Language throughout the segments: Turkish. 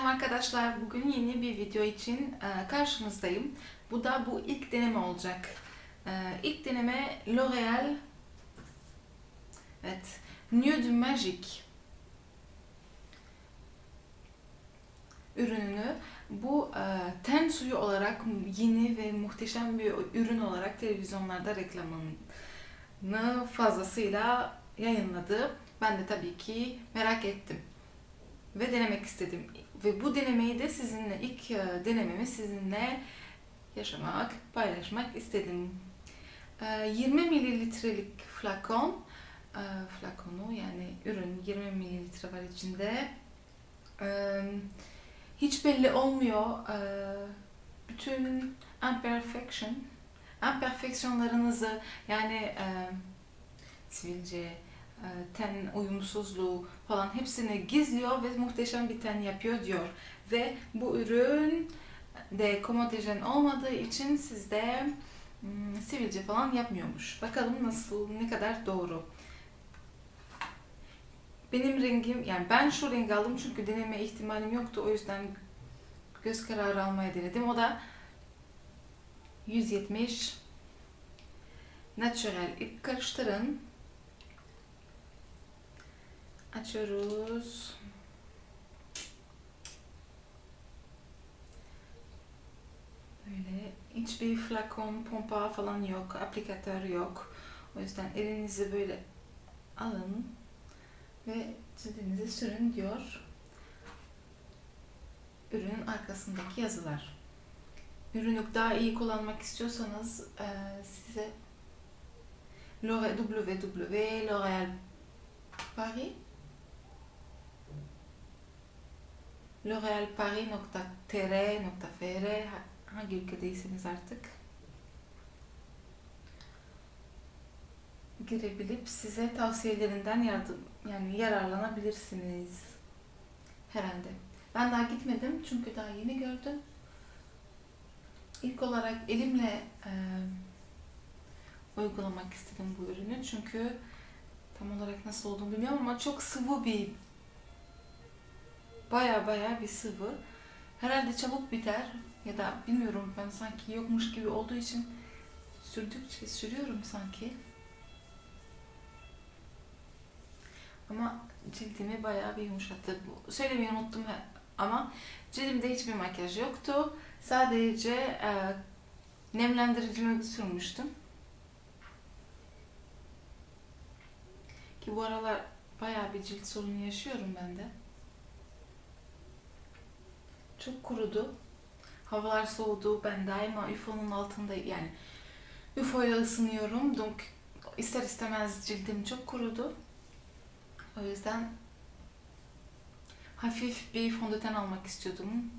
Selam arkadaşlar. Bugün yeni bir video için e, karşınızdayım. Bu da bu ilk deneme olacak. E, İlk deneme L'Oreal Evet. Nude Magic ürününü bu e, ten suyu olarak yeni ve muhteşem bir ürün olarak televizyonlarda reklamını fazlasıyla yayınladı. Ben de tabii ki merak ettim ve denemek istedim. Ve bu denemeyi de sizinle, ilk e, denememi sizinle yaşamak, paylaşmak istedim. E, 20 mililitrelik flakon, e, flakonu yani ürün 20 mililitre var içinde. E, hiç belli olmuyor. E, bütün imperfection, imperfectionlarınızı yani e, sivilce, e, ten uyumsuzluğu falan hepsini gizliyor ve muhteşem bir ten yapıyor diyor. Ve bu ürün de komotejen olmadığı için sizde hmm, sivilce falan yapmıyormuş. Bakalım nasıl, ne kadar doğru. Benim rengim, yani ben şu rengi aldım çünkü deneme ihtimalim yoktu. O yüzden göz kararı almaya denedim. O da 170 Natural. İlk karıştırın. Açıyoruz. Böyle hiçbir flakon, pompa falan yok, aplikatör yok. O yüzden elinizi böyle alın ve cildinize sürün diyor ürünün arkasındaki yazılar. Ürünü daha iyi kullanmak istiyorsanız e, size www.l'oreal Paris l'orealparis.tr.fr hangi ülkedeyseniz artık girebilip size tavsiyelerinden yardım yani yararlanabilirsiniz herhalde. Ben daha gitmedim çünkü daha yeni gördüm. İlk olarak elimle e, uygulamak istedim bu ürünü çünkü tam olarak nasıl olduğunu bilmiyorum ama çok sıvı bir baya baya bir sıvı. Herhalde çabuk biter ya da bilmiyorum ben sanki yokmuş gibi olduğu için sürdükçe sürüyorum sanki. Ama cildimi bayağı bir yumuşattı. Söylemeyi unuttum ama cildimde hiçbir makyaj yoktu. Sadece e, nemlendiricimi sürmüştüm. Ki bu aralar bayağı bir cilt sorunu yaşıyorum ben de. Çok kurudu. Havalar soğudu. Ben daima UFO'nun altında yani UFO ile ısınıyorum. Donc ister istemez cildim çok kurudu. O yüzden hafif bir fondöten almak istiyordum.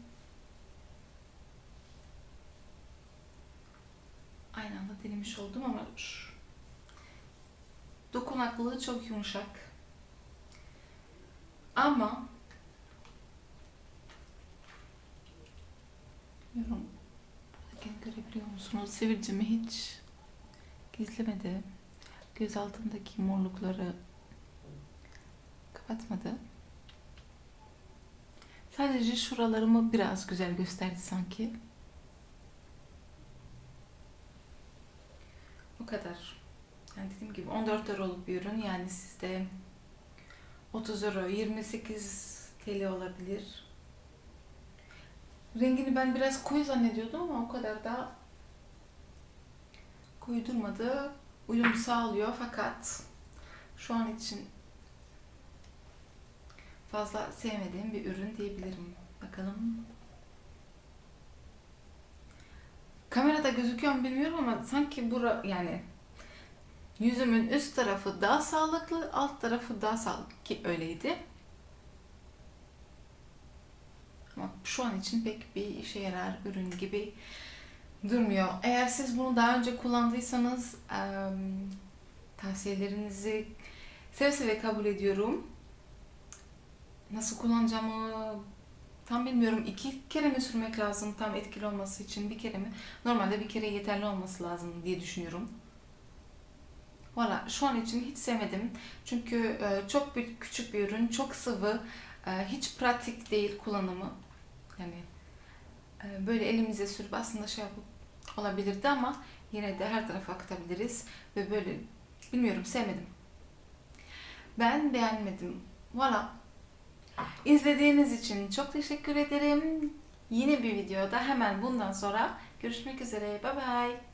Aynı anda denemiş oldum ama dokunaklığı çok yumuşak. Ama bilmiyorum görebiliyor musunuz? Sivilcemi hiç gizlemedi. Göz altındaki morlukları kapatmadı. Sadece şuralarımı biraz güzel gösterdi sanki. O kadar. Yani dediğim gibi 14 euroluk bir ürün. Yani sizde 30 euro, 28 TL olabilir. Rengini ben biraz koyu zannediyordum ama o kadar da koyu durmadı. Uyum sağlıyor fakat şu an için fazla sevmediğim bir ürün diyebilirim. Bakalım. Kamerada gözüküyor mu bilmiyorum ama sanki bura yani yüzümün üst tarafı daha sağlıklı, alt tarafı daha sağlıklı ki öyleydi. Ama şu an için pek bir işe yarar ürün gibi durmuyor. Eğer siz bunu daha önce kullandıysanız tavsiyelerinizi seve seve kabul ediyorum nasıl kullanacağımı tam bilmiyorum. İki kere mi sürmek lazım tam etkili olması için? Bir kere mi? Normalde bir kere yeterli olması lazım diye düşünüyorum. Valla şu an için hiç sevmedim. Çünkü çok bir küçük bir ürün, çok sıvı, hiç pratik değil kullanımı. Yani e, böyle elimize sürüp aslında şey yapıp olabilirdi ama yine de her tarafa akıtabiliriz ve böyle bilmiyorum sevmedim. Ben beğenmedim. Voilà. İzlediğiniz için çok teşekkür ederim. Yine bir videoda hemen bundan sonra görüşmek üzere. Bye bye.